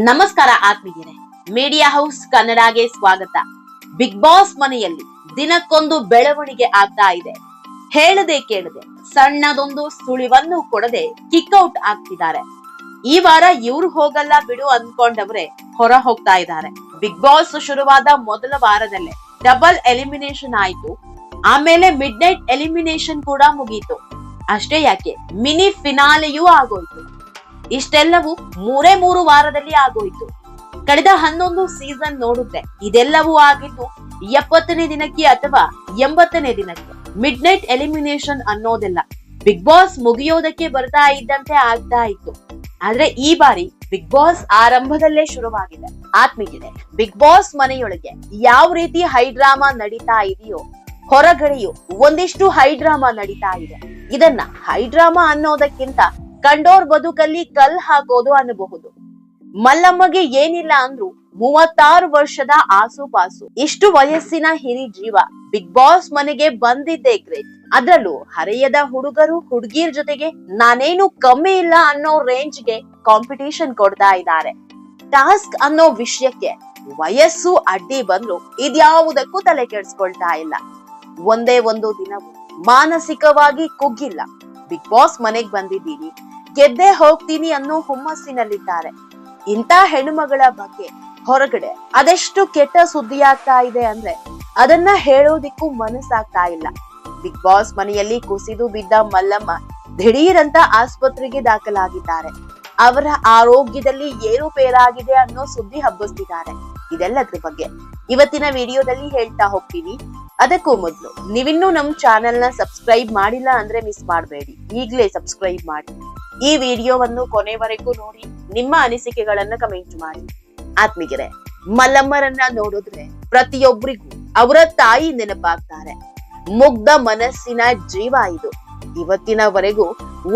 ನಮಸ್ಕಾರ ಆತ್ಮೀಯರೇ. Media house ಕನ್ನಡಗೆ ಸ್ವಾಗತ. ಬಿಗ್ ಬಾಸ್ ಮನೆಯಲ್ಲಿ ದಿನಕ್ಕೊಂದು ಬೆಳವಣಿಗೆ ಆಗ್ತಾ ಇದೆ. ಹೇಳದೆ ಕೇಳದೆ ಸಣ್ಣದೊಂದು ಸುಳಿವನ್ನು ಕೊಡದೆ ಕಿಕ್ಔಟ್ ಆಗ್ತಿದ್ದಾರೆ. ಈ ವಾರ ಇವ್ರು ಹೋಗಲ್ಲ ಬಿಡು ಅನ್ಕೊಂಡವ್ರೆ ಹೊರ ಹೋಗ್ತಾ ಇದ್ದಾರೆ. ಬಿಗ್ ಬಾಸ್ ಶುರುವಾದ ಮೊದಲ ವಾರದಲ್ಲೇ ಡಬಲ್ ಎಲಿಮಿನೇಷನ್ ಆಯ್ತು. ಆಮೇಲೆ ಮಿಡ್ ನೈಟ್ ಎಲಿಮಿನೇಷನ್ ಕೂಡ ಮುಗೀತು. ಅಷ್ಟೇ ಯಾಕೆ, ಮಿನಿ ಫಿನಾಲೆಯೂ ಆಗೋಯ್ತು. ಇಷ್ಟೆಲ್ಲವೂ ಮೂರೇ ಮೂರು ವಾರದಲ್ಲಿ ಆಗೋಯ್ತು. ಕಳೆದ ಹನ್ನೊಂದು ಸೀಸನ್ ನೋಡುತ್ತೆ. ಇದೆಲ್ಲವೂ ಆಗಿದ್ದು ಎಪ್ಪತ್ತನೇ ದಿನಕ್ಕೆ ಅಥವಾ ಎಂಬತ್ತನೇ ದಿನಕ್ಕೆ. ಮಿಡ್ ನೈಟ್ ಎಲಿಮಿನೇಷನ್ ಅನ್ನೋದೆಲ್ಲ ಬಿಗ್ ಬಾಸ್ ಮುಗಿಯೋದಕ್ಕೆ ಬರ್ತಾ ಇದ್ದಂತೆ ಆಗ್ತಾ ಇತ್ತು. ಆದ್ರೆ ಈ ಬಾರಿ ಬಿಗ್ ಬಾಸ್ ಆರಂಭದಲ್ಲೇ ಶುರುವಾಗಿದೆ. ಆತ್ಮೀಗಿದೆ ಬಿಗ್ ಬಾಸ್ ಮನೆಯೊಳಗೆ ಯಾವ ರೀತಿ ಹೈಡ್ರಾಮಾ ನಡೀತಾ ಇದೆಯೋ, ಹೊರಗಡೆಯೂ ಒಂದಿಷ್ಟು ಹೈಡ್ರಾಮಾ ನಡೀತಾ ಇದೆ. ಇದನ್ನ ಹೈಡ್ರಾಮಾ ಅನ್ನೋದಕ್ಕಿಂತ ಕಂಡೋರ್ ಬದುಕಲ್ಲಿ ಕಲ್ ಹಾಕೋದು ಅನ್ನಬಹುದು. ಮಲ್ಲಮ್ಮಗೆ ಏನಿಲ್ಲ ಅಂದ್ರು ಮೂವತ್ತಾರು ವರ್ಷದ ಆಸುಪಾಸು. ಇಷ್ಟು ವಯಸ್ಸಿನ ಹಿರಿ ಜೀವ ಬಿಗ್ ಬಾಸ್ ಮನೆಗೆ ಬಂದಿದ್ದೆ ಗ್ರೇಟ್ ಅದ್ರಲ್ಲೂ ಹರೆಯದ ಹುಡುಗರು ಹುಡುಗಿರ್ ಜೊತೆಗೆ ನಾನೇನು ಕಮ್ಮಿ ಇಲ್ಲ ಅನ್ನೋ ರೇಂಜ್ಗೆ ಕಾಂಪಿಟೇಷನ್ ಕೊಡ್ತಾ ಇದ್ದಾರೆ. ಟಾಸ್ಕ್ ಅನ್ನೋ ವಿಷಯಕ್ಕೆ ವಯಸ್ಸು ಅಡ್ಡಿ ಬಂದ್ರು ಇದ್ಯಾವುದಕ್ಕೂ ತಲೆ ಕೆಡಿಸ್ಕೊಳ್ತಾ ಇಲ್ಲ. ಒಂದೇ ಒಂದು ದಿನವೂ ಮಾನಸಿಕವಾಗಿ ಕುಗ್ಗಿಲ್ಲ. ಬಿಗ್ ಬಾಸ್ ಮನೆಗ್ ಬಂದಿದ್ದೀನಿ ಗೆದ್ದೆ ಹೋಗ್ತೀನಿ ಅನ್ನೋ ಹುಮ್ಮಸ್ಸಿನಲ್ಲಿದ್ದಾರೆ. ಇಂಥ ಹೆಣ್ಣುಮಗಳ ಬಗ್ಗೆ ಹೊರಗಡೆ ಅದೆಷ್ಟು ಕೆಟ್ಟ ಸುದ್ದಿ ಆಗ್ತಾ ಇದೆ ಅಂದ್ರೆ ಅದನ್ನ ಹೇಳೋದಿಕ್ಕೂ ಮನಸ್ಸಾಗ್ತಾ ಇಲ್ಲ. ಬಿಗ್ ಬಾಸ್ ಮನೆಯಲ್ಲಿ ಕುಸಿದು ಬಿದ್ದ ಮಲ್ಲಮ್ಮ ದಿಢೀರಂತ ಆಸ್ಪತ್ರೆಗೆ ದಾಖಲಾಗಿದ್ದಾರೆ. ಅವರ ಆರೋಗ್ಯದಲ್ಲಿ ಏರುಪೇರಾಗಿದೆ ಅನ್ನೋ ಸುದ್ದಿ ಹಬ್ಬಿಸ್ತಿದ್ದಾರೆ. ಇದೆಲ್ಲದ್ರ ಬಗ್ಗೆ ಇವತ್ತಿನ ವಿಡಿಯೋದಲ್ಲಿ ಹೇಳ್ತಾ ಹೋಗ್ತೀನಿ. ಅದಕ್ಕೂ ಮೊದಲು. ನೀವಿನ್ನೂ ನಮ್ ಚಾನೆಲ್ನ ಸಬ್ಸ್ಕ್ರೈಬ್ ಮಾಡಿಲ್ಲ ಅಂದ್ರೆ ಮಿಸ್ ಮಾಡಬೇಡಿ. ಈಗಲೇ ಸಬ್ಸ್ಕ್ರೈಬ್ ಮಾಡಿ. ಈ ವಿಡಿಯೋವನ್ನು ಕೊನೆವರೆಗೂ ನೋಡಿ, ನಿಮ್ಮ ಅನಿಸಿಕೆಗಳನ್ನ ಕಮೆಂಟ್ ಮಾಡಿ. ಆತ್ಮಿಗೆರೆ ಮಲ್ಲಮ್ಮರನ್ನ ನೋಡಿದ್ರೆ ಪ್ರತಿಯೊಬ್ಬರಿಗೂ ಅವರ ತಾಯಿ ನೆನಪಾಗ್ತಾರೆ. ಮುಗ್ಧ ಮನಸ್ಸಿನ ಜೀವ ಇದು. ಇವತ್ತಿನವರೆಗೂ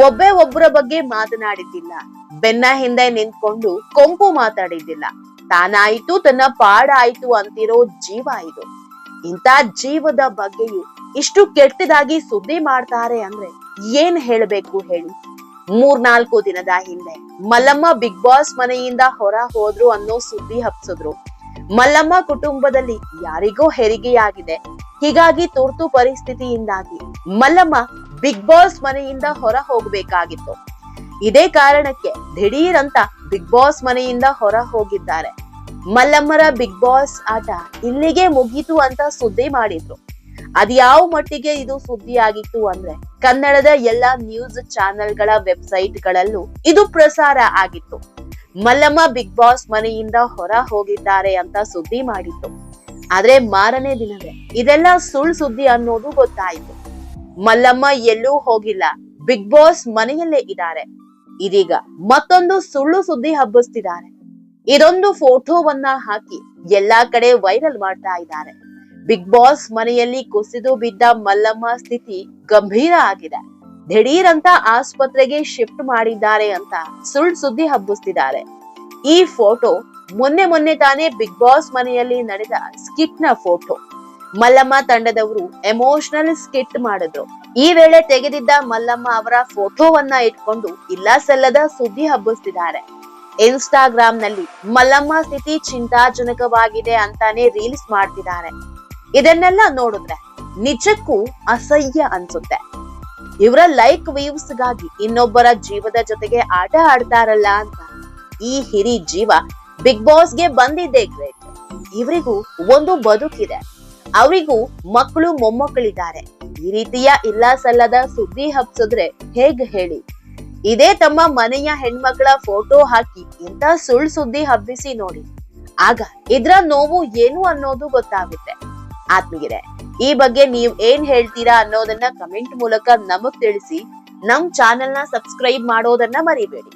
ಒಬ್ಬೇ ಒಬ್ಬರ ಬಗ್ಗೆ ಮಾತನಾಡಿದ್ದಿಲ್ಲ. ಬೆನ್ನ ಹಿಂದೆ ನಿಂತ್ಕೊಂಡು ಕೊಂಪು ಮಾತಾಡಿದ್ದಿಲ್ಲ. ತಾನಾಯ್ತು, ತನ್ನ ಪಾಡಾಯ್ತು ಅಂತಿರೋ ಜೀವ ಇದು. ಇಂಥ ಜೀವದ ಬಗ್ಗೆಯೂ ಇಷ್ಟು ಕೆಟ್ಟದಾಗಿ ಸುದ್ದಿ ಮಾಡ್ತಾರೆ ಅಂದ್ರೆ ಏನ್ ಹೇಳ್ಬೇಕು ಹೇಳಿ? ಮೂರ್ನಾಲ್ಕು ದಿನದ ಹಿಂದೆ ಮಲ್ಲಮ್ಮ ಬಿಗ್ ಬಾಸ್ ಮನೆಯಿಂದ ಹೊರ ಹೋದ್ರು ಅನ್ನೋ ಸುದ್ದಿ ಹಬ್ಸಿದ್ರು. ಮಲ್ಲಮ್ಮ ಕುಟುಂಬದಲ್ಲಿ ಯಾರಿಗೋ ಹೆರಿಗೆಯಾಗಿದೆ. ಹೀಗಾಗಿ ತುರ್ತು ಪರಿಸ್ಥಿತಿಯಿಂದಾಗಿ ಮಲ್ಲಮ್ಮ ಬಿಗ್ ಬಾಸ್ ಮನೆಯಿಂದ ಹೊರ ಹೋಗ್ಬೇಕಾಗಿತ್ತು. ಇದೇ ಕಾರಣಕ್ಕೆ ದಿಢೀರ್ ಅಂತ ಬಿಗ್ ಬಾಸ್ ಮನೆಯಿಂದ ಹೊರ ಹೋಗಿದ್ದಾರೆ. ಮಲ್ಲಮ್ಮರ ಬಿಗ್ ಬಾಸ್ ಆಟ ಇಲ್ಲಿಗೆ ಮುಗೀತು ಅಂತ ಸುದ್ದಿ ಮಾಡಿದ್ರು. ಅದ್ಯಾವ ಮಟ್ಟಿಗೆ ಇದು ಸುದ್ದಿ ಆಗಿತ್ತು ಅಂದ್ರೆ ಕನ್ನಡದ ಎಲ್ಲಾ ನ್ಯೂಸ್ ಚಾನೆಲ್ಗಳ ವೆಬ್ಸೈಟ್ ಗಳಲ್ಲೂ ಇದು ಪ್ರಸಾರ ಆಗಿತ್ತು. ಮಲ್ಲಮ್ಮ ಬಿಗ್ ಬಾಸ್ ಮನೆಯಿಂದ ಹೊರ ಹೋಗಿದ್ದಾರೆ ಅಂತ ಸುದ್ದಿ ಮಾಡಿತ್ತು. ಆದ್ರೆ ಮಾರನೇ ದಿನವೇ ಇದೆಲ್ಲ ಸುಳ್ಳು ಸುದ್ದಿ ಅನ್ನೋದು ಗೊತ್ತಾಯಿತು. ಮಲ್ಲಮ್ಮ ಎಲ್ಲೂ ಹೋಗಿಲ್ಲ. ಬಿಗ್ ಬಾಸ್ ಮನೆಯಲ್ಲೇ ಇದ್ದಾರೆ. ಇದೀಗ ಮತ್ತೊಂದು ಸುಳ್ಳು ಸುದ್ದಿ ಹಬ್ಬಿಸ್ತಿದ್ದಾರೆ. ಇದೊಂದು ಫೋಟೋವನ್ನ ಹಾಕಿ ಎಲ್ಲಾ ಕಡೆ ವೈರಲ್ ಮಾಡ್ತಾ ಇದ್ದಾರೆ. ಬಿಗ್ ಬಾಸ್ ಮನೆಯಲ್ಲಿ ಕುಸಿದು ಬಿದ್ದ ಮಲ್ಲಮ್ಮ ಸ್ಥಿತಿ ಗಂಭೀರ ಆಗಿದೆ. ದಿಢೀರ್ ಅಂತ ಆಸ್ಪತ್ರೆಗೆ ಶಿಫ್ಟ್ ಮಾಡಿದ್ದಾರೆ ಅಂತ ಸುಳ್ಳು ಸುದ್ದಿ ಹಬ್ಬಿಸ್ತಿದ್ದಾರೆ. ಈ ಫೋಟೋ ಮೊನ್ನೆ ಮೊನ್ನೆ ತಾನೇ ಬಿಗ್ ಬಾಸ್ ಮನೆಯಲ್ಲಿ ನಡೆದ ಸ್ಕಿಟ್ನ ಫೋಟೋ ಮಲ್ಲಮ್ಮ ತಂಡದವರು ಎಮೋಷನಲ್ ಸ್ಕಿಟ್ ಮಾಡಿದ್ರು. ಈ ವೇಳೆ ತೆಗೆದಿದ್ದ ಮಲ್ಲಮ್ಮ ಅವರ ಫೋಟೋವನ್ನ ಇಟ್ಕೊಂಡು ಇಲ್ಲ ಸಲ್ಲದ ಸುದ್ದಿ ಹಬ್ಬಿಸ್ತಿದ್ದಾರೆ. ಇನ್ಸ್ಟಾಗ್ರಾಮ್ನಲ್ಲಿ ಮಲ್ಲಮ್ಮ ಸ್ಥಿತಿ ಚಿಂತಾಜನಕವಾಗಿದೆ ಅಂತಾನೆ ರೀಲ್ಸ್ ಮಾಡ್ತಿದ್ದಾರೆ. ಇದನ್ನೆಲ್ಲ ನೋಡಿದ್ರೆ ನಿಜಕ್ಕೂ ಅಸಹ್ಯ ಅನ್ಸುತ್ತೆ. ಇವರ ಲೈಕ್ ವೀವ್ಸ್ಗಾಗಿ ಇನ್ನೊಬ್ಬರ ಜೀವದ ಜೊತೆಗೆ ಆಟ ಆಡ್ತಾರಲ್ಲ ಅಂತ. ಈ ಹಿರಿ ಜೀವ ಬಿಗ್ ಬಾಸ್ಗೆ ಬಂದಿದ್ದೆ ಗ್ರೇಟ್ ಇವರಿಗೂ ಒಂದು ಬದುಕಿದೆ. ಅವರಿಗೂ ಮಕ್ಕಳು ಮೊಮ್ಮಕ್ಕಳಿದ್ದಾರೆ. ಈ ರೀತಿಯ ಇಲ್ಲ ಸಲ್ಲದ ಸುದ್ದಿ ಹಬ್ಸಿದ್ರೆ ಹೇಗ್ ಹೇಳಿ? ಇದೇ ತಮ್ಮ ಮನೆಯ ಹೆಣ್ಮಕ್ಳ ಫೋಟೋ ಹಾಕಿ ಇಂತ ಸುಳ್ ಸುದ್ದಿ ಹಬ್ಬಿಸಿ ನೋಡಿ. ಆಗ ಇದ್ರ ನೋವು ಏನು ಅನ್ನೋದು ಗೊತ್ತಾಗುತ್ತೆ. ಆತ್ಮೀಯರೇ, ಈ ಬಗ್ಗೆ ನೀವ್ ಏನ್ ಹೇಳ್ತೀರಾ ಅನ್ನೋದನ್ನ ಕಮೆಂಟ್ ಮೂಲಕ ನಮಗ್ ತಿಳಿಸಿ, ನಮ್ ಚಾನೆಲ್ನ ಸಬ್ಸ್ಕ್ರೈಬ್ ಮಾಡೋದನ್ನ ಮರಿಬೇಡಿ.